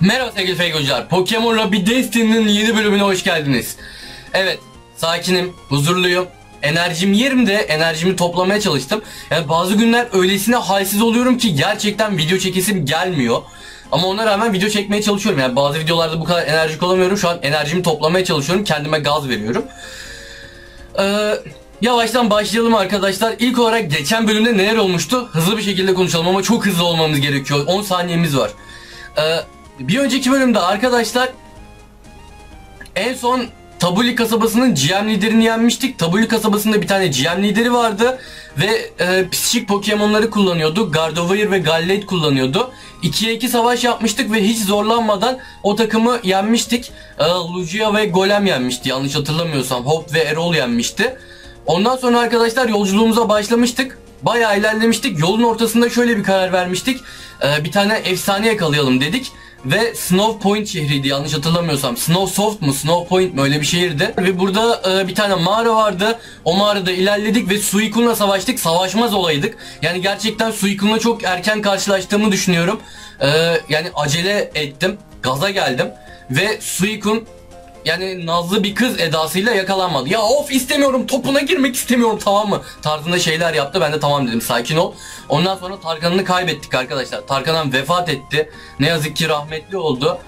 Merhaba sevgili fake oyuncular. Pokemon Ruby Destiny'nin yeni bölümüne hoş geldiniz. Evet, sakinim, huzurluyum. Enerjim yerimde, enerjimi toplamaya çalıştım. Yani bazı günler öylesine halsiz oluyorum ki gerçekten video çekesim gelmiyor. Ama ona rağmen video çekmeye çalışıyorum. Yani bazı videolarda bu kadar enerjik olamıyorum. Şu an enerjimi toplamaya çalışıyorum. Kendime gaz veriyorum. Ee, yavaştan başlayalım arkadaşlar. İlk olarak geçen bölümde neler olmuştu? Hızlı bir şekilde konuşalım ama çok hızlı olmamız gerekiyor. 10 saniyemiz var. Ee, bir önceki bölümde arkadaşlar en son Tabuli kasabasının GM liderini yenmiştik. Tabuli kasabasında bir tane GM lideri vardı ve e, psikik Pokemon'ları kullanıyordu. Gardevoir ve Gallade kullanıyordu. 2'ye 2 savaş yapmıştık ve hiç zorlanmadan o takımı yenmiştik. E, Lugia ve Golem yenmişti yanlış hatırlamıyorsam. Hop ve Erol yenmişti. Ondan sonra arkadaşlar yolculuğumuza başlamıştık. Bayağı ilerlemiştik. Yolun ortasında şöyle bir karar vermiştik. E, bir tane efsane yakalayalım dedik ve Snow Point şehriydi yanlış hatırlamıyorsam. Snow Soft mu Snow Point mi öyle bir şehirdi. Ve burada e, bir tane mağara vardı. O mağarada ilerledik ve Suikun'la savaştık. Savaşmaz olaydık. Yani gerçekten Suikun'la çok erken karşılaştığımı düşünüyorum. E, yani acele ettim. Gaza geldim. Ve Suikun yani nazlı bir kız edasıyla yakalanmadı. Ya of istemiyorum topuna girmek istemiyorum tamam mı? Tarzında şeyler yaptı ben de tamam dedim sakin ol. Ondan sonra Tarkan'ını kaybettik arkadaşlar. Tarkan'ın vefat etti. Ne yazık ki rahmetli oldu.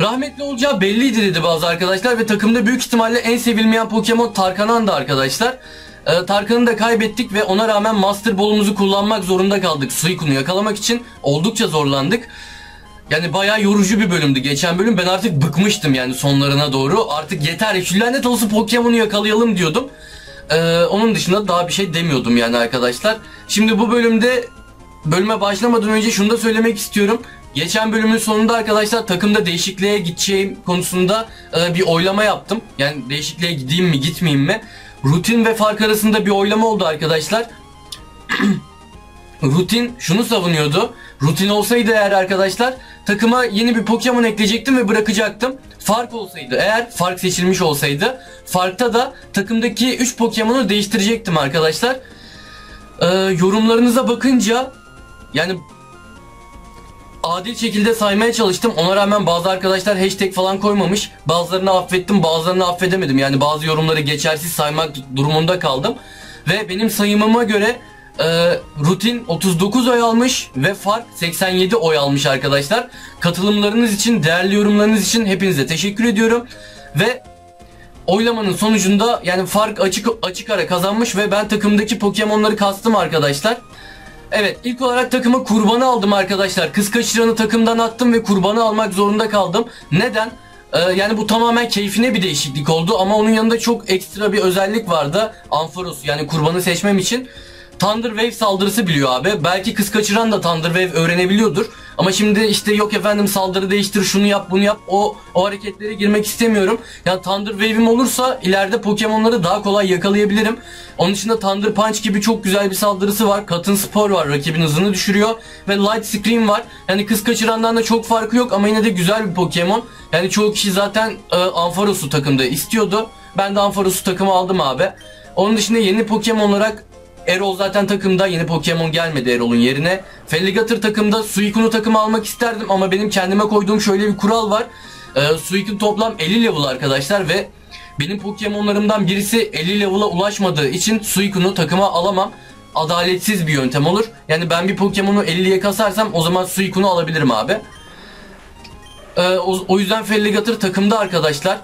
Rahmetli olacağı belliydi dedi bazı arkadaşlar ve takımda büyük ihtimalle en sevilmeyen Pokemon Tarkanan'dı arkadaşlar. Ee, Tarkan'ı da kaybettik ve ona rağmen Master Ball'umuzu kullanmak zorunda kaldık. Suikun'u yakalamak için oldukça zorlandık. Yani bayağı yorucu bir bölümdü. Geçen bölüm ben artık bıkmıştım yani sonlarına doğru. Artık yeter şu lanet olsun Pokemon'u yakalayalım diyordum. Ee, onun dışında daha bir şey demiyordum yani arkadaşlar. Şimdi bu bölümde bölüme başlamadan önce şunu da söylemek istiyorum. Geçen bölümün sonunda arkadaşlar takımda değişikliğe gideceğim konusunda e, bir oylama yaptım. Yani değişikliğe gideyim mi gitmeyeyim mi? Rutin ve fark arasında bir oylama oldu arkadaşlar. Rutin şunu savunuyordu. Rutin olsaydı eğer arkadaşlar takıma yeni bir Pokemon ekleyecektim ve bırakacaktım. Fark olsaydı eğer fark seçilmiş olsaydı farkta da takımdaki 3 Pokemon'u değiştirecektim arkadaşlar. Ee, yorumlarınıza bakınca yani adil şekilde saymaya çalıştım. Ona rağmen bazı arkadaşlar hashtag falan koymamış. Bazılarını affettim bazılarını affedemedim. Yani bazı yorumları geçersiz saymak durumunda kaldım. Ve benim sayımıma göre e, Rutin 39 oy almış ve Fark 87 oy almış arkadaşlar. Katılımlarınız için, değerli yorumlarınız için hepinize teşekkür ediyorum. Ve oylamanın sonucunda yani Fark açık açık ara kazanmış ve ben takımdaki Pokemon'ları kastım arkadaşlar. Evet ilk olarak takımı kurbanı aldım arkadaşlar. Kız kaçıranı takımdan attım ve kurbanı almak zorunda kaldım. Neden? Ee, yani bu tamamen keyfine bir değişiklik oldu ama onun yanında çok ekstra bir özellik vardı. Ampharos yani kurbanı seçmem için. Thunder Wave saldırısı biliyor abi. Belki kız kaçıran da Thunder Wave öğrenebiliyordur. Ama şimdi işte yok efendim saldırı değiştir şunu yap bunu yap o o hareketlere girmek istemiyorum. Yani Thunder Wave'im olursa ileride Pokemon'ları daha kolay yakalayabilirim. Onun dışında Thunder Punch gibi çok güzel bir saldırısı var. Katın Spor var rakibin hızını düşürüyor. Ve Light Scream var. Yani kız kaçırandan da çok farkı yok ama yine de güzel bir Pokemon. Yani çoğu kişi zaten e, Ampharos'u takımda istiyordu. Ben de Ampharos'u takımı aldım abi. Onun dışında yeni Pokemon olarak Erol zaten takımda yeni Pokemon gelmedi Erol'un yerine. Felligator takımda Suicune'u takıma almak isterdim ama benim kendime koyduğum şöyle bir kural var. Ee, Suicune toplam 50 level arkadaşlar ve benim Pokemon'larımdan birisi 50 level'a ulaşmadığı için Suicune'u takıma alamam. Adaletsiz bir yöntem olur. Yani ben bir Pokemon'u 50'ye kasarsam o zaman Suicune'u alabilirim abi. Ee, o, o yüzden Felligator takımda arkadaşlar.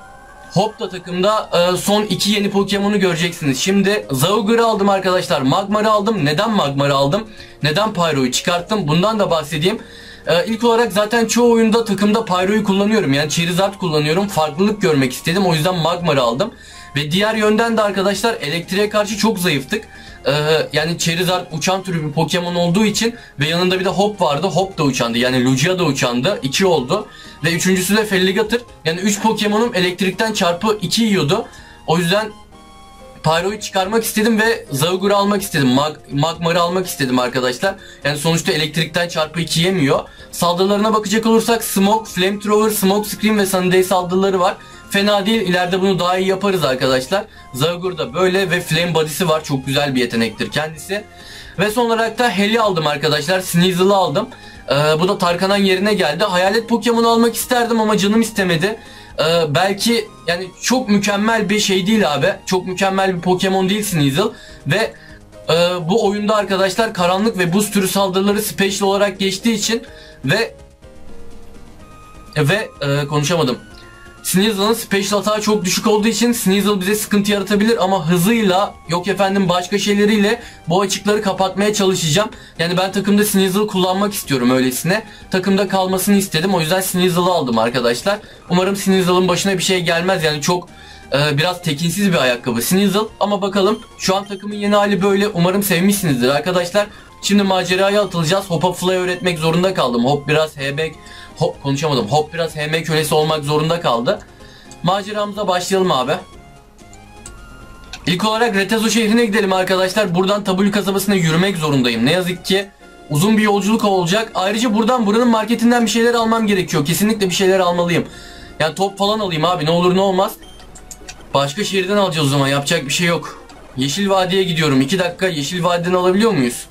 Hop da takımda e, son iki yeni Pokemon'u göreceksiniz. Şimdi Zaugur'u aldım arkadaşlar. Magmar'ı aldım. Neden Magmar'ı aldım? Neden Pyro'yu çıkarttım? Bundan da bahsedeyim. Ee, ilk olarak zaten çoğu oyunda takımda Pyro'yu kullanıyorum. Yani Charizard kullanıyorum. Farklılık görmek istedim. O yüzden Magmar'ı aldım. Ve diğer yönden de arkadaşlar elektriğe karşı çok zayıftık. Ee, yani Charizard uçan türü bir Pokemon olduğu için ve yanında bir de Hop vardı. Hop da uçandı. Yani Lugia da uçandı. 2 oldu. Ve üçüncüsü de Felligator. Yani 3 Pokemon'um elektrikten çarpı 2 yiyordu. O yüzden Pyro'yu çıkarmak istedim ve Zaugur'u almak istedim. Mag Magmar'ı almak istedim arkadaşlar. Yani sonuçta elektrikten çarpı 2 yemiyor. Saldırılarına bakacak olursak Smoke, Flamethrower, Smoke Screen ve Sunday saldırıları var. Fena değil. İleride bunu daha iyi yaparız arkadaşlar. Zaugur'da böyle ve Flame Body'si var. Çok güzel bir yetenektir kendisi. Ve son olarak da Heli aldım arkadaşlar. Sneasel'ı aldım. Ee, bu da Tarkanan yerine geldi. Hayalet Pokemon almak isterdim ama canım istemedi. Ee, belki yani çok mükemmel bir şey değil abi. Çok mükemmel bir Pokemon değil Sneasel. Ve e, bu oyunda arkadaşlar karanlık ve buz türü saldırıları special olarak geçtiği için ve ve e, konuşamadım. Sneasel'ın special hata çok düşük olduğu için Sneasel bize sıkıntı yaratabilir ama hızıyla yok efendim başka şeyleriyle bu açıkları kapatmaya çalışacağım. Yani ben takımda Sneasel kullanmak istiyorum öylesine. Takımda kalmasını istedim o yüzden Sneasel'ı aldım arkadaşlar. Umarım Sneasel'ın başına bir şey gelmez yani çok e, biraz tekinsiz bir ayakkabı Sneasel ama bakalım şu an takımın yeni hali böyle umarım sevmişsinizdir arkadaşlar. Şimdi maceraya atılacağız. Hop'a fly öğretmek zorunda kaldım. Hop biraz HB Hop konuşamadım. Hop biraz HM kölesi olmak zorunda kaldı. Maceramıza başlayalım abi. İlk olarak Retezo şehrine gidelim arkadaşlar. Buradan Tabulu kasabasına yürümek zorundayım. Ne yazık ki uzun bir yolculuk olacak. Ayrıca buradan buranın marketinden bir şeyler almam gerekiyor. Kesinlikle bir şeyler almalıyım. Yani top falan alayım abi ne olur ne olmaz. Başka şehirden alacağız o zaman yapacak bir şey yok. Yeşil Vadi'ye gidiyorum. 2 dakika Yeşil Vadi'den alabiliyor muyuz?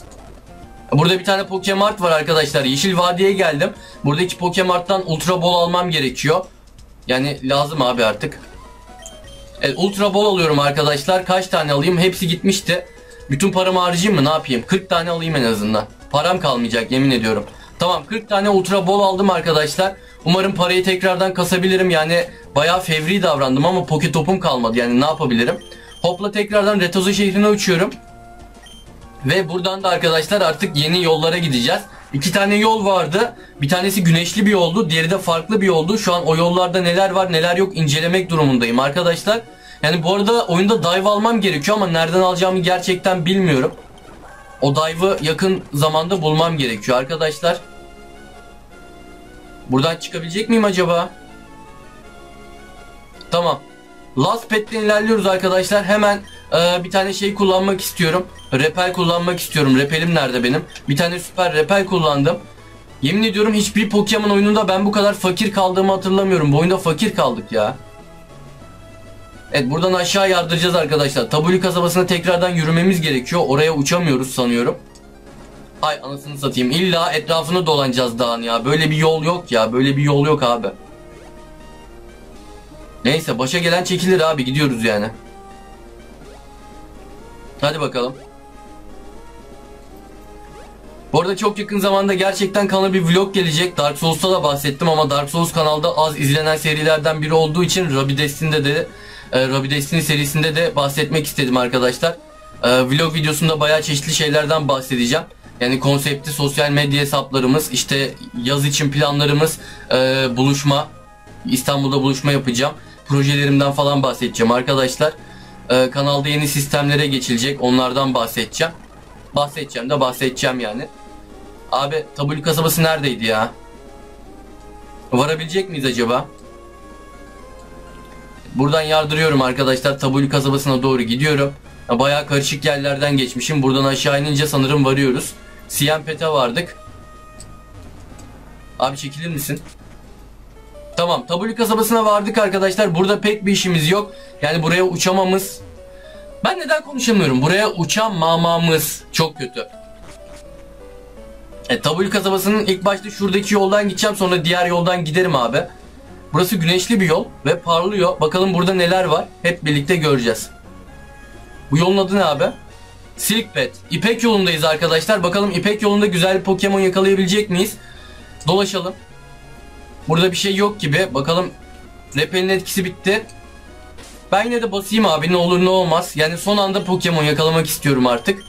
Burada bir tane Pokemart var arkadaşlar. Yeşil Vadi'ye geldim. Buradaki Pokemart'tan Ultra Ball almam gerekiyor. Yani lazım abi artık. Evet Ultra Ball alıyorum arkadaşlar. Kaç tane alayım? Hepsi gitmişti. Bütün paramı harcayayım mı? Ne yapayım? 40 tane alayım en azından. Param kalmayacak yemin ediyorum. Tamam 40 tane Ultra Ball aldım arkadaşlar. Umarım parayı tekrardan kasabilirim. Yani bayağı fevri davrandım ama Poke topum kalmadı. Yani ne yapabilirim? Hopla tekrardan Retozo şehrine uçuyorum. Ve buradan da arkadaşlar artık yeni yollara gideceğiz. İki tane yol vardı. Bir tanesi güneşli bir yoldu. Diğeri de farklı bir yoldu. Şu an o yollarda neler var neler yok incelemek durumundayım arkadaşlar. Yani bu arada oyunda dive almam gerekiyor ama nereden alacağımı gerçekten bilmiyorum. O dive'ı yakın zamanda bulmam gerekiyor arkadaşlar. Buradan çıkabilecek miyim acaba? Tamam. Last pet'ten ilerliyoruz arkadaşlar. Hemen e, bir tane şey kullanmak istiyorum. Repel kullanmak istiyorum. Repelim nerede benim? Bir tane süper repel kullandım. Yemin ediyorum hiçbir Pokemon oyununda ben bu kadar fakir kaldığımı hatırlamıyorum. Bu oyunda fakir kaldık ya. Evet buradan aşağı yardıracağız arkadaşlar. Tabuli kasabasına tekrardan yürümemiz gerekiyor. Oraya uçamıyoruz sanıyorum. Ay anasını satayım. İlla etrafını dolanacağız dağın ya. Böyle bir yol yok ya. Böyle bir yol yok abi. Neyse başa gelen çekilir abi gidiyoruz yani. Hadi bakalım. Bu arada çok yakın zamanda gerçekten kanala bir vlog gelecek. Dark Souls'ta da bahsettim ama Dark Souls kanalda az izlenen serilerden biri olduğu için Ruby Destiny'de de e, Ruby Destiny serisinde de bahsetmek istedim arkadaşlar. E, vlog videosunda bayağı çeşitli şeylerden bahsedeceğim. Yani konsepti sosyal medya hesaplarımız, işte yaz için planlarımız, e, buluşma, İstanbul'da buluşma yapacağım. Projelerimden falan bahsedeceğim arkadaşlar. E, kanalda yeni sistemlere geçilecek, onlardan bahsedeceğim. Bahsedeceğim de bahsedeceğim yani. Abi Tabuli kasabası neredeydi ya? Varabilecek miyiz acaba? Buradan yardırıyorum arkadaşlar. Tabuli kasabasına doğru gidiyorum. Bayağı karışık yerlerden geçmişim. Buradan aşağı inince sanırım varıyoruz. Siyenpet'e vardık. Abi çekilir misin? Tamam Tabuli kasabasına vardık arkadaşlar. Burada pek bir işimiz yok. Yani buraya uçamamız. Ben neden konuşamıyorum? Buraya uçamamamız çok kötü. E, Tabuli kasabasının ilk başta şuradaki yoldan gideceğim sonra diğer yoldan giderim abi. Burası güneşli bir yol ve parlıyor. Bakalım burada neler var. Hep birlikte göreceğiz. Bu yolun adı ne abi? Silk Pet. İpek yolundayız arkadaşlar. Bakalım İpek yolunda güzel Pokemon yakalayabilecek miyiz? Dolaşalım. Burada bir şey yok gibi. Bakalım Repel'in etkisi bitti. Ben yine de basayım abi ne olur ne olmaz. Yani son anda Pokemon yakalamak istiyorum artık.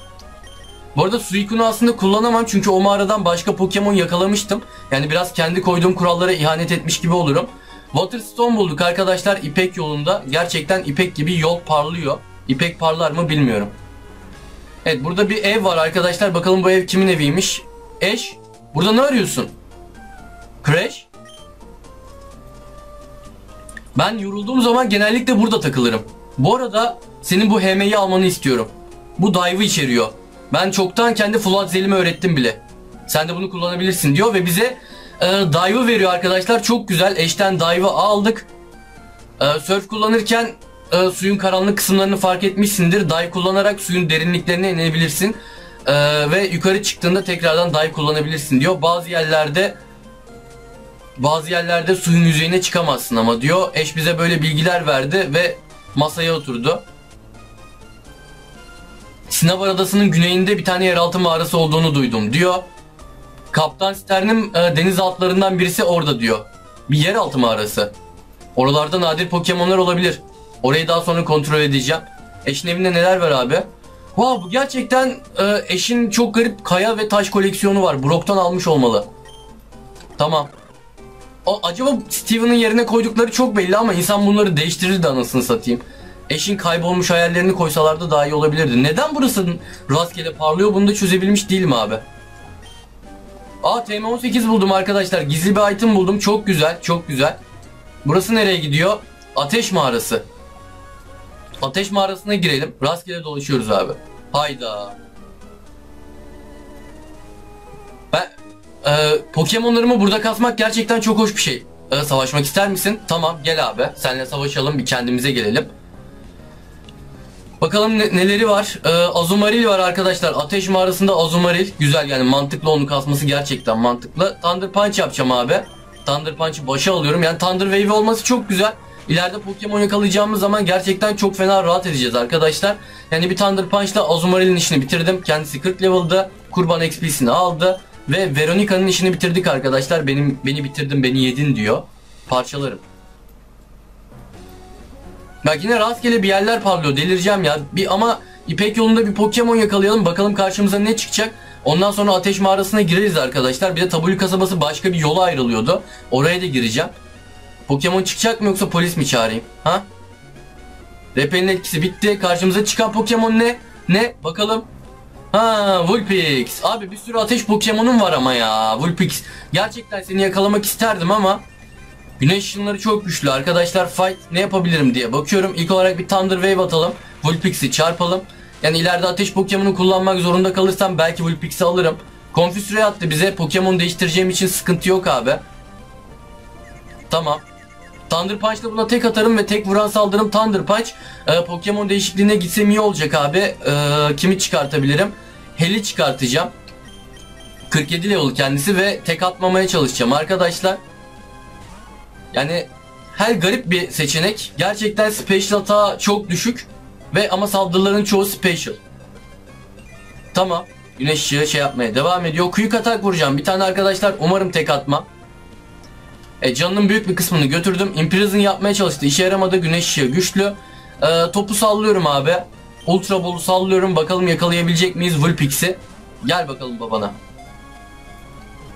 Bu arada Suicune'u aslında kullanamam çünkü o mağaradan başka Pokemon yakalamıştım. Yani biraz kendi koyduğum kurallara ihanet etmiş gibi olurum. Waterstone bulduk arkadaşlar İpek yolunda. Gerçekten İpek gibi yol parlıyor. İpek parlar mı bilmiyorum. Evet burada bir ev var arkadaşlar. Bakalım bu ev kimin eviymiş? Eş. Burada ne arıyorsun? Crash. Ben yorulduğum zaman genellikle burada takılırım. Bu arada senin bu HM'yi almanı istiyorum. Bu dive'ı içeriyor. Ben çoktan kendi flood zelimi öğrettim bile. Sen de bunu kullanabilirsin diyor ve bize e, dive'ı veriyor arkadaşlar. Çok güzel. Eşten dive'ı aldık. E, surf kullanırken e, suyun karanlık kısımlarını fark etmişsindir. Dive kullanarak suyun derinliklerine inebilirsin. Ee, ve yukarı çıktığında tekrardan dive kullanabilirsin diyor. Bazı yerlerde bazı yerlerde suyun yüzeyine çıkamazsın ama diyor. Eş bize böyle bilgiler verdi ve masaya oturdu. Sinavar Adası'nın güneyinde bir tane yeraltı mağarası olduğunu duydum diyor. Kaptan Stern'in e, deniz altlarından birisi orada diyor. Bir yeraltı mağarası. Oralarda nadir Pokemon'lar olabilir. Orayı daha sonra kontrol edeceğim. Eşin evinde neler var abi? Wow bu gerçekten e, eşin çok garip kaya ve taş koleksiyonu var. Brock'tan almış olmalı. Tamam. O, acaba Steven'ın yerine koydukları çok belli ama insan bunları değiştirirdi anasını satayım. Eşin kaybolmuş hayallerini koysalardı daha iyi olabilirdi. Neden burası rastgele parlıyor bunu da çözebilmiş değilim abi. Aa TM18 buldum arkadaşlar. Gizli bir item buldum. Çok güzel çok güzel. Burası nereye gidiyor? Ateş mağarası. Ateş mağarasına girelim. Rastgele dolaşıyoruz abi. Hayda. E, Pokemon'larımı burada kasmak gerçekten çok hoş bir şey. E, savaşmak ister misin? Tamam gel abi. Seninle savaşalım bir kendimize gelelim. Bakalım ne, neleri var. Ee, Azumaril var arkadaşlar. Ateş mağarasında Azumaril. Güzel yani mantıklı onu kasması gerçekten mantıklı. Thunder Punch yapacağım abi. Thunder Punch'ı başa alıyorum. Yani Thunder Wave olması çok güzel. İleride Pokemon yakalayacağımız zaman gerçekten çok fena rahat edeceğiz arkadaşlar. Yani bir Thunder Punch'la Azumaril'in işini bitirdim. Kendisi 40 level'da. Kurban XP'sini aldı. Ve Veronica'nın işini bitirdik arkadaşlar. Benim Beni bitirdin beni yedin diyor. Parçalarım. Bak yine rastgele bir yerler parlıyor. Delireceğim ya. Bir ama İpek yolunda bir Pokemon yakalayalım. Bakalım karşımıza ne çıkacak. Ondan sonra ateş mağarasına gireriz arkadaşlar. Bir de Tabulu kasabası başka bir yola ayrılıyordu. Oraya da gireceğim. Pokemon çıkacak mı yoksa polis mi çağırayım? Ha? Repel'in etkisi bitti. Karşımıza çıkan Pokemon ne? Ne? Bakalım. Ha, Vulpix. Abi bir sürü ateş Pokemon'um var ama ya. Vulpix. Gerçekten seni yakalamak isterdim ama Güneş ışınları çok güçlü arkadaşlar fight ne yapabilirim diye bakıyorum. İlk olarak bir Thunder Wave atalım. Vulpix'i çarpalım. Yani ileride ateş Pokemon'u kullanmak zorunda kalırsam belki Vulpix'i alırım. Confuse'ye attı bize. Pokemon değiştireceğim için sıkıntı yok abi. Tamam. Thunder Punch'la buna tek atarım ve tek vuran saldırım Thunder Punch. Ee, Pokemon değişikliğine gitsem iyi olacak abi. Ee, kimi çıkartabilirim? Hel'i çıkartacağım. 47 level kendisi ve tek atmamaya çalışacağım arkadaşlar. Yani her garip bir seçenek. Gerçekten special hata çok düşük. Ve ama saldırıların çoğu special. Tamam. Güneş ışığı şey yapmaya devam ediyor. Kuyuk atak vuracağım. Bir tane arkadaşlar umarım tek atma. E, canının büyük bir kısmını götürdüm. Imprison yapmaya çalıştı. İşe yaramadı. Güneş ışığı güçlü. E, topu sallıyorum abi. Ultra bolu sallıyorum. Bakalım yakalayabilecek miyiz Vulpix'i? Gel bakalım babana.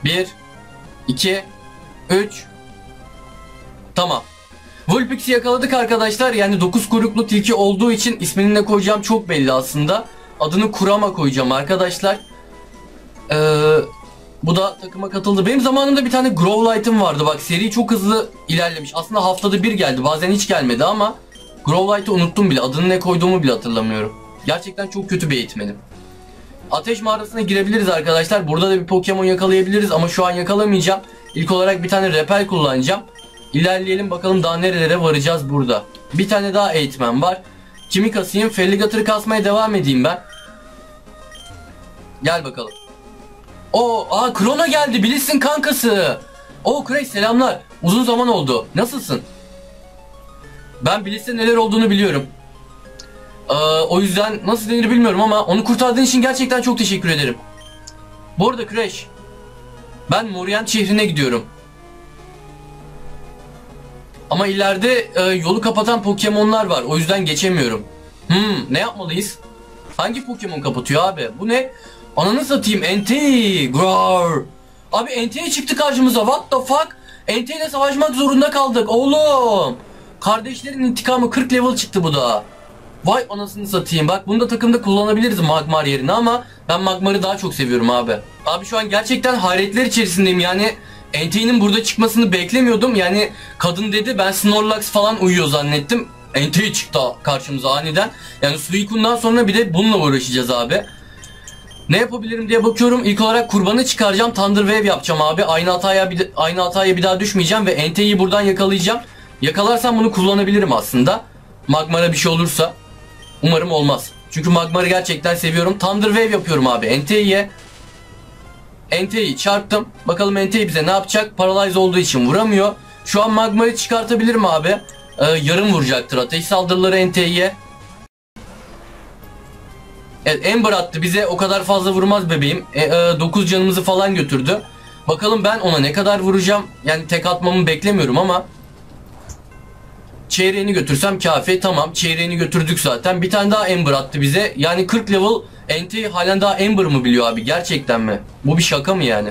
1 2 3 Tamam. Vulpix'i yakaladık arkadaşlar. Yani 9 kuyruklu tilki olduğu için ismini ne koyacağım çok belli aslında. Adını Kurama koyacağım arkadaşlar. Ee, bu da takıma katıldı. Benim zamanımda bir tane Growlite'ım vardı. Bak seri çok hızlı ilerlemiş. Aslında haftada bir geldi. Bazen hiç gelmedi ama Growlite'ı unuttum bile. Adını ne koyduğumu bile hatırlamıyorum. Gerçekten çok kötü bir eğitmenim. Ateş mağarasına girebiliriz arkadaşlar. Burada da bir Pokemon yakalayabiliriz ama şu an yakalamayacağım. İlk olarak bir tane repel kullanacağım. İlerleyelim bakalım daha nerelere varacağız burada. Bir tane daha eğitmen var. Kimi kasayım? Felligatır'ı kasmaya devam edeyim ben. Gel bakalım. O, aa Krona geldi. Bilirsin kankası. O Craig selamlar. Uzun zaman oldu. Nasılsın? Ben Blitz'te neler olduğunu biliyorum. Ee, o yüzden nasıl denir bilmiyorum ama onu kurtardığın için gerçekten çok teşekkür ederim. Bu arada Crash. Ben Morient şehrine gidiyorum. Ama ileride e, yolu kapatan Pokemon'lar var. O yüzden geçemiyorum. Hmm, ne yapmalıyız? Hangi Pokemon kapatıyor abi? Bu ne? Ananı satayım. Entei. Grar. Abi Entei çıktı karşımıza. What the fuck? Entei ile savaşmak zorunda kaldık. Oğlum. Kardeşlerin intikamı 40 level çıktı bu da. Vay anasını satayım. Bak bunu da takımda kullanabiliriz Magmar yerine ama ben Magmar'ı daha çok seviyorum abi. Abi şu an gerçekten hayretler içerisindeyim. Yani Entei'nin burada çıkmasını beklemiyordum. Yani kadın dedi ben Snorlax falan uyuyor zannettim. Entei çıktı karşımıza aniden. Yani Suikun'dan sonra bir de bununla uğraşacağız abi. Ne yapabilirim diye bakıyorum. İlk olarak kurbanı çıkaracağım. Thunder Wave yapacağım abi. Aynı hataya bir, aynı hataya bir daha düşmeyeceğim ve Entei'yi buradan yakalayacağım. Yakalarsam bunu kullanabilirim aslında. Magmar'a bir şey olursa. Umarım olmaz. Çünkü Magmar'ı gerçekten seviyorum. Thunder Wave yapıyorum abi. Entei'ye. Entei'yi çarptım. Bakalım Entei bize ne yapacak? Paralyze olduğu için vuramıyor. Şu an Magmar'ı çıkartabilirim abi. Ee, yarım vuracaktır ateş saldırıları Entei'ye. Evet Ember attı bize o kadar fazla vurmaz bebeğim. E, e, 9 canımızı falan götürdü. Bakalım ben ona ne kadar vuracağım. Yani tek atmamı beklemiyorum ama. Çeyreğini götürsem kafi tamam çeyreğini götürdük zaten. Bir tane daha Ember attı bize. Yani 40 level NT halen daha Ember mı biliyor abi gerçekten mi? Bu bir şaka mı yani?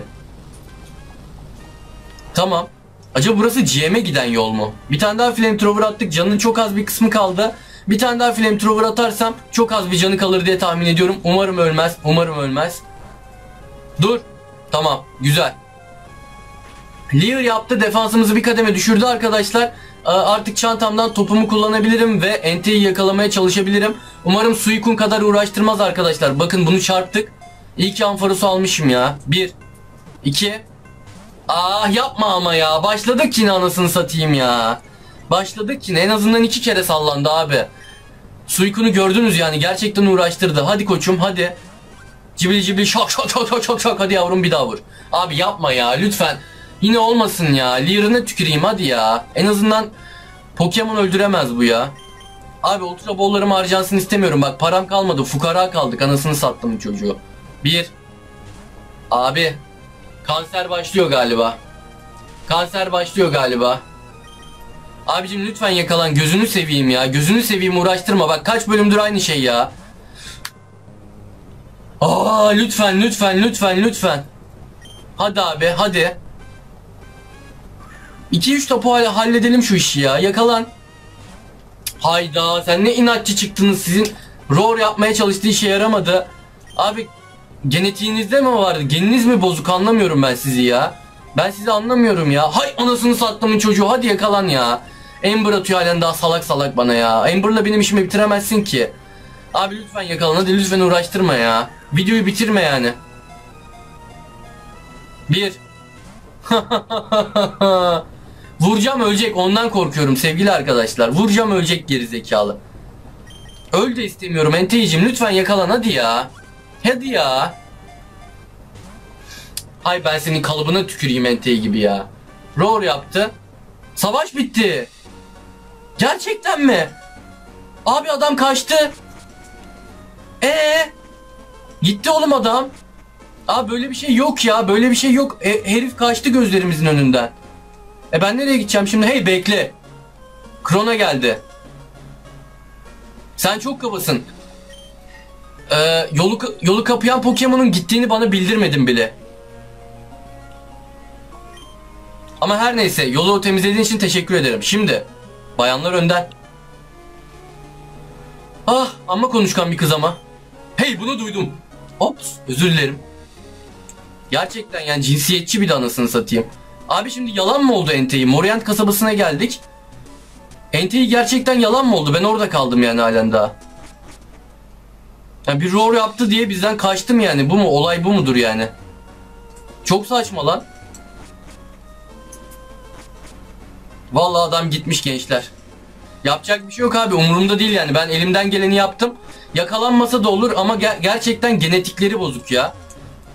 Tamam. Acaba burası GM'e giden yol mu? Bir tane daha flamethrower attık. Canının çok az bir kısmı kaldı. Bir tane daha flamethrower atarsam çok az bir canı kalır diye tahmin ediyorum. Umarım ölmez. Umarım ölmez. Dur. Tamam. Güzel. Lear yaptı. Defansımızı bir kademe düşürdü arkadaşlar. Artık çantamdan topumu kullanabilirim ve enteyi yakalamaya çalışabilirim. Umarım Suikun kadar uğraştırmaz arkadaşlar. Bakın bunu çarptık. İyi ki Anfarus'u almışım ya. 1 2 Ah yapma ama ya. Başladık yine anasını satayım ya. Başladık yine. En azından iki kere sallandı abi. Suikun'u gördünüz yani. Gerçekten uğraştırdı. Hadi koçum hadi. Cibili cibili şak şak şak şak şak. Hadi yavrum bir daha vur. Abi yapma ya lütfen. Yine olmasın ya. Lear'ını tüküreyim hadi ya. En azından Pokemon öldüremez bu ya. Abi ultra bollarım harcansın istemiyorum. Bak param kalmadı. Fukara kaldık. Anasını sattım çocuğu. Bir. Abi. Kanser başlıyor galiba. Kanser başlıyor galiba. Abicim lütfen yakalan. Gözünü seveyim ya. Gözünü seveyim uğraştırma. Bak kaç bölümdür aynı şey ya. Aa lütfen lütfen lütfen lütfen. Hadi abi hadi. 2-3 topu halledelim şu işi ya. Yakalan. Hayda sen ne inatçı çıktınız sizin. Roar yapmaya çalıştığı işe yaramadı. Abi genetiğinizde mi vardı? Geniniz mi bozuk anlamıyorum ben sizi ya. Ben sizi anlamıyorum ya. Hay anasını sattımın çocuğu hadi yakalan ya. Ember atıyor halen daha salak salak bana ya. Ember'la benim işimi bitiremezsin ki. Abi lütfen yakalan hadi lütfen uğraştırma ya. Videoyu bitirme yani. Bir. Vuracağım ölecek ondan korkuyorum sevgili arkadaşlar. Vuracağım ölecek geri zekalı. Öl de istemiyorum Entei'cim lütfen yakalan hadi ya. Hadi ya. Hay ben senin kalıbına tüküreyim Entei gibi ya. Roar yaptı. Savaş bitti. Gerçekten mi? Abi adam kaçtı. Ee? Gitti oğlum adam. Abi böyle bir şey yok ya. Böyle bir şey yok. E, herif kaçtı gözlerimizin önünden. E ben nereye gideceğim şimdi? Hey bekle. Krona geldi. Sen çok kabasın. Ee, yolu, yolu kapayan Pokemon'un gittiğini bana bildirmedin bile. Ama her neyse yolu temizlediğin için teşekkür ederim. Şimdi bayanlar önden. Ah ama konuşkan bir kız ama. Hey bunu duydum. Ops özür dilerim. Gerçekten yani cinsiyetçi bir de anasını satayım. Abi şimdi yalan mı oldu Ente'yi? Morient kasabasına geldik. Ente'yi gerçekten yalan mı oldu? Ben orada kaldım yani halen daha. Yani bir roar yaptı diye bizden kaçtım yani. Bu mu? Olay bu mudur yani? Çok saçma lan. Vallahi adam gitmiş gençler. Yapacak bir şey yok abi. Umurumda değil yani. Ben elimden geleni yaptım. Yakalanmasa da olur ama ger gerçekten genetikleri bozuk ya.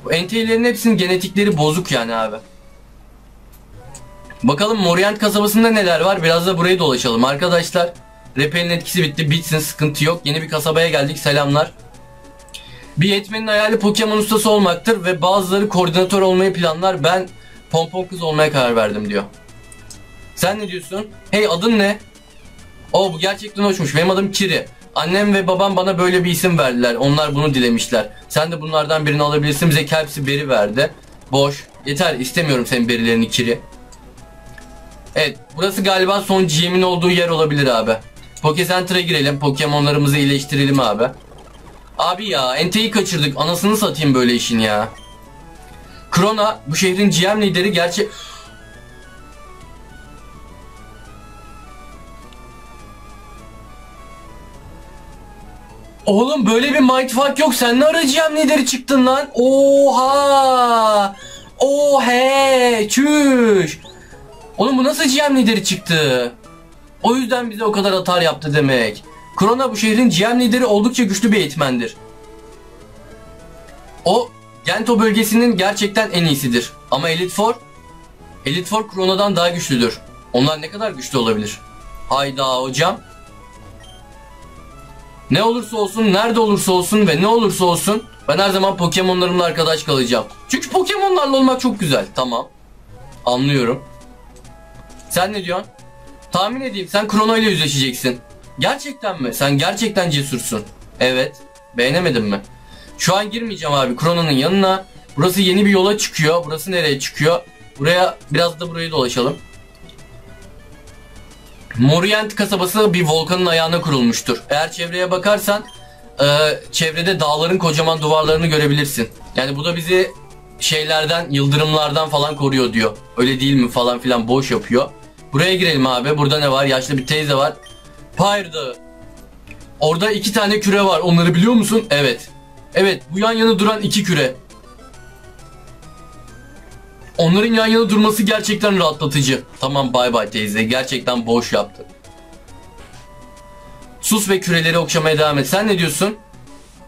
Bu entelerin hepsinin genetikleri bozuk yani abi. Bakalım Morient kasabasında neler var biraz da burayı dolaşalım arkadaşlar. Repel'in etkisi bitti bitsin sıkıntı yok. Yeni bir kasabaya geldik selamlar. Bir yetmenin hayali Pokemon ustası olmaktır ve bazıları koordinatör olmayı planlar. Ben pompon kız olmaya karar verdim diyor. Sen ne diyorsun? Hey adın ne? O bu gerçekten hoşmuş. Benim adım Kiri. Annem ve babam bana böyle bir isim verdiler. Onlar bunu dilemişler. Sen de bunlardan birini alabilirsin. Bize Kelps'i beri verdi. Boş. Yeter istemiyorum senin berilerini Kiri. Evet burası galiba son GM'in olduğu yer olabilir abi. Poke Center'a girelim. Pokemon'larımızı iyileştirelim abi. Abi ya Ente'yi kaçırdık. Anasını satayım böyle işin ya. Krona bu şehrin GM lideri gerçek... Oğlum böyle bir mindfuck yok. Sen ne ara GM lideri çıktın lan? Oha! Ohe! Çüş! Oğlum bu nasıl GM lideri çıktı? O yüzden bize o kadar atar yaptı demek. Krona bu şehrin GM lideri oldukça güçlü bir eğitmendir. O Gento bölgesinin gerçekten en iyisidir. Ama Elite Four, Elite Four Krona'dan daha güçlüdür. Onlar ne kadar güçlü olabilir? Hayda hocam. Ne olursa olsun, nerede olursa olsun ve ne olursa olsun ben her zaman Pokemon'larımla arkadaş kalacağım. Çünkü Pokemon'larla olmak çok güzel. Tamam. Anlıyorum. Sen ne diyorsun? Tahmin edeyim sen Krono ile yüzleşeceksin. Gerçekten mi? Sen gerçekten cesursun. Evet. Beğenemedin mi? Şu an girmeyeceğim abi Krono'nun yanına. Burası yeni bir yola çıkıyor. Burası nereye çıkıyor? Buraya biraz da burayı dolaşalım. Morient kasabası bir volkanın ayağına kurulmuştur. Eğer çevreye bakarsan e, çevrede dağların kocaman duvarlarını görebilirsin. Yani bu da bizi şeylerden, yıldırımlardan falan koruyor diyor. Öyle değil mi falan filan boş yapıyor. Buraya girelim abi. Burada ne var? Yaşlı bir teyze var. Pyre Dağı. Orada iki tane küre var. Onları biliyor musun? Evet. Evet bu yan yana duran iki küre. Onların yan yana durması gerçekten rahatlatıcı. Tamam bay bay teyze. Gerçekten boş yaptı. Sus ve küreleri okşamaya devam et. Sen ne diyorsun?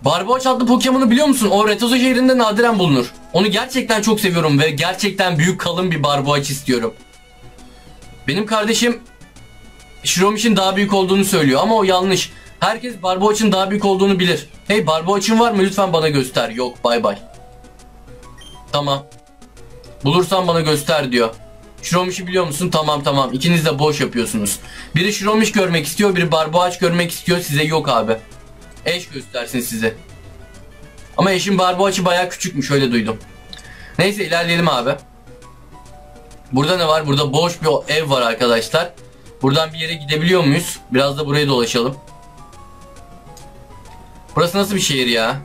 Barboğaç adlı Pokemon'u biliyor musun? O Retozo şehrinde nadiren bulunur. Onu gerçekten çok seviyorum ve gerçekten büyük kalın bir Barboğaç istiyorum. Benim kardeşim Shiromish'in daha büyük olduğunu söylüyor ama o yanlış. Herkes Barboğaç'ın daha büyük olduğunu bilir. Hey Barboğaç'ın var mı? Lütfen bana göster. Yok bay bay. Tamam. Bulursan bana göster diyor. Shiromish'i biliyor musun? Tamam tamam. İkiniz de boş yapıyorsunuz. Biri Shiromish görmek istiyor, biri Barboğaç görmek istiyor. Size yok abi. Eş göstersin size. Ama eşin Barboğaç'ı baya küçükmüş öyle duydum. Neyse ilerleyelim abi. Burada ne var? Burada boş bir ev var arkadaşlar. Buradan bir yere gidebiliyor muyuz? Biraz da burayı dolaşalım. Burası nasıl bir şehir ya?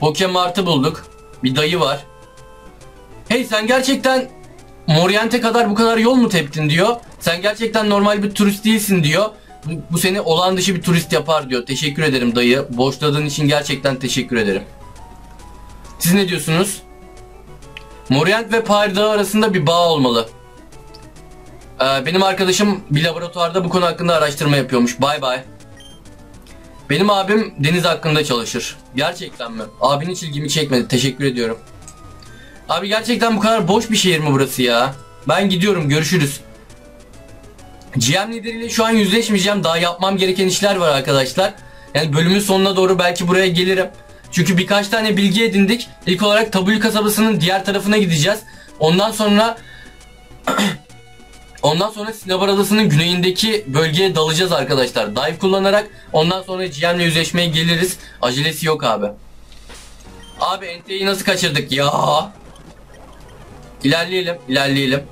Pokemart'ı bulduk. Bir dayı var. Hey sen gerçekten Moriente kadar bu kadar yol mu teptin diyor. Sen gerçekten normal bir turist değilsin diyor. Bu, bu seni olağan dışı bir turist yapar diyor. Teşekkür ederim dayı. Boşladığın için gerçekten teşekkür ederim. Siz ne diyorsunuz? Morient ve Pyre Dağı arasında bir bağ olmalı. Ee, benim arkadaşım bir laboratuvarda bu konu hakkında araştırma yapıyormuş. Bay bay. Benim abim deniz hakkında çalışır. Gerçekten mi? Abin hiç ilgimi çekmedi. Teşekkür ediyorum. Abi gerçekten bu kadar boş bir şehir mi burası ya? Ben gidiyorum. Görüşürüz. GM lideriyle şu an yüzleşmeyeceğim. Daha yapmam gereken işler var arkadaşlar. Yani bölümün sonuna doğru belki buraya gelirim. Çünkü birkaç tane bilgi edindik. İlk olarak Tabuli kasabasının diğer tarafına gideceğiz. Ondan sonra Ondan sonra Sinabar Adası'nın güneyindeki bölgeye dalacağız arkadaşlar. Dive kullanarak ondan sonra GM'le yüzleşmeye geliriz. Acelesi yok abi. Abi NT'yi nasıl kaçırdık ya? İlerleyelim, ilerleyelim.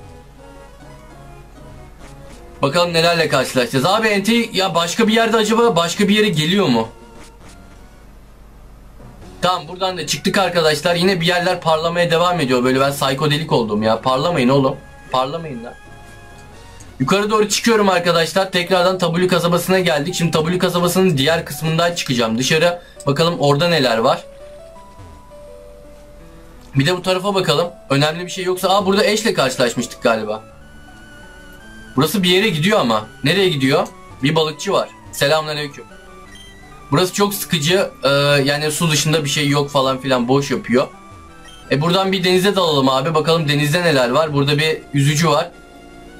Bakalım nelerle karşılaşacağız. Abi NT ya başka bir yerde acaba başka bir yere geliyor mu? Tamam buradan da çıktık arkadaşlar. Yine bir yerler parlamaya devam ediyor. Böyle ben psikodelik oldum ya. Parlamayın oğlum. Parlamayın lan. Yukarı doğru çıkıyorum arkadaşlar. Tekrardan Tabulu kasabasına geldik. Şimdi Tabulu kasabasının diğer kısmından çıkacağım dışarı. Bakalım orada neler var. Bir de bu tarafa bakalım. Önemli bir şey yoksa. Aa burada eşle karşılaşmıştık galiba. Burası bir yere gidiyor ama. Nereye gidiyor? Bir balıkçı var. Selamünaleyküm. Burası çok sıkıcı. Ee, yani su dışında bir şey yok falan filan boş yapıyor. E buradan bir denize dalalım abi. Bakalım denizde neler var. Burada bir yüzücü var.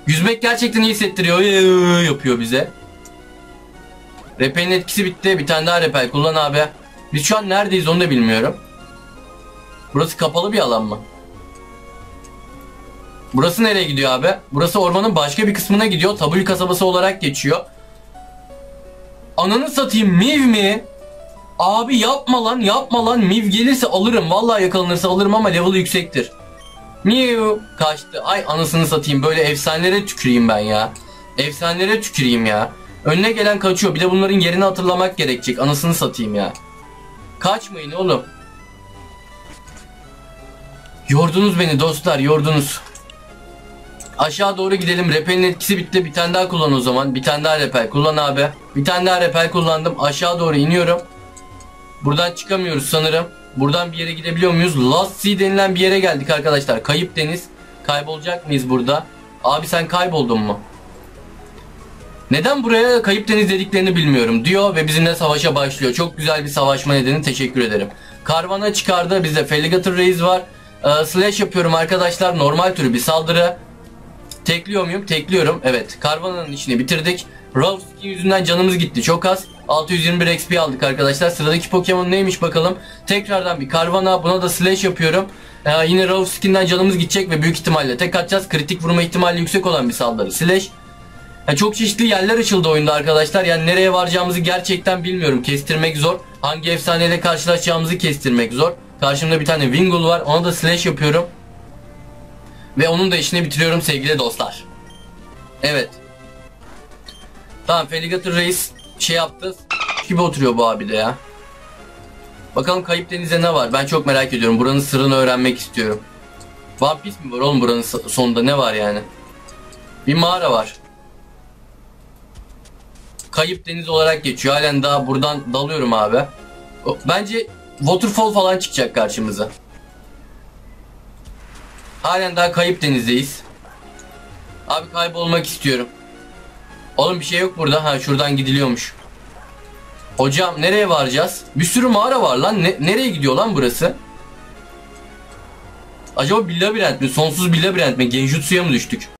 Yüzmek gerçekten iyi hissettiriyor. Yapıyor bize. Repel'in etkisi bitti. Bir tane daha repel kullan abi. Biz şu an neredeyiz onu da bilmiyorum. Burası kapalı bir alan mı? Burası nereye gidiyor abi? Burası ormanın başka bir kısmına gidiyor. Tabul kasabası olarak geçiyor. Ananı satayım Miv mi? Abi yapma lan yapma lan Miv gelirse alırım. Vallahi yakalanırsa alırım ama level yüksektir. Miu kaçtı. Ay anasını satayım. Böyle efsanelere tüküreyim ben ya. Efsanelere tüküreyim ya. Önüne gelen kaçıyor. Bir de bunların yerini hatırlamak gerekecek. Anasını satayım ya. Kaçmayın oğlum. Yordunuz beni dostlar yordunuz. Aşağı doğru gidelim. Repelin etkisi bitti. Bir tane daha kullan o zaman. Bir tane daha repel. Kullan abi. Bir tane daha repel kullandım. Aşağı doğru iniyorum. Buradan çıkamıyoruz sanırım. Buradan bir yere gidebiliyor muyuz? Last Sea denilen bir yere geldik arkadaşlar. Kayıp deniz. Kaybolacak mıyız burada? Abi sen kayboldun mu? Neden buraya kayıp deniz dediklerini bilmiyorum diyor ve bizimle savaşa başlıyor. Çok güzel bir savaşma nedeni teşekkür ederim. Karvana çıkardı bizde Felligator Reis var. Ee, slash yapıyorum arkadaşlar normal türü bir saldırı. Tekliyor muyum? Tekliyorum. Evet. Karvana'nın işini bitirdik. Raw skin yüzünden canımız gitti. Çok az. 621 XP aldık arkadaşlar. Sıradaki Pokemon neymiş bakalım. Tekrardan bir Karvana. Buna da slash yapıyorum. Ee, yine Raw skin'den canımız gidecek ve büyük ihtimalle tek atacağız. Kritik vurma ihtimali yüksek olan bir saldırı. Slash. Yani çok çeşitli yerler açıldı oyunda arkadaşlar. Yani nereye varacağımızı gerçekten bilmiyorum. Kestirmek zor. Hangi efsaneyle karşılaşacağımızı kestirmek zor. Karşımda bir tane Wingull var. Ona da slash yapıyorum. Ve onun da işini bitiriyorum sevgili dostlar. Evet. Tamam Felligator Reis şey yaptı. Gibi oturuyor bu abi de ya. Bakalım kayıp denize ne var? Ben çok merak ediyorum. Buranın sırrını öğrenmek istiyorum. One Piece mi var oğlum buranın so- sonunda ne var yani? Bir mağara var. Kayıp deniz olarak geçiyor. Halen daha buradan dalıyorum abi. Bence waterfall falan çıkacak karşımıza. Halen daha kayıp denizdeyiz. Abi kaybolmak istiyorum. Oğlum bir şey yok burada. Ha şuradan gidiliyormuş. Hocam nereye varacağız? Bir sürü mağara var lan. Ne- nereye gidiyor lan burası? Acaba bir labirent mi? Sonsuz bir labirent mi? Genjutsu'ya mı düştük?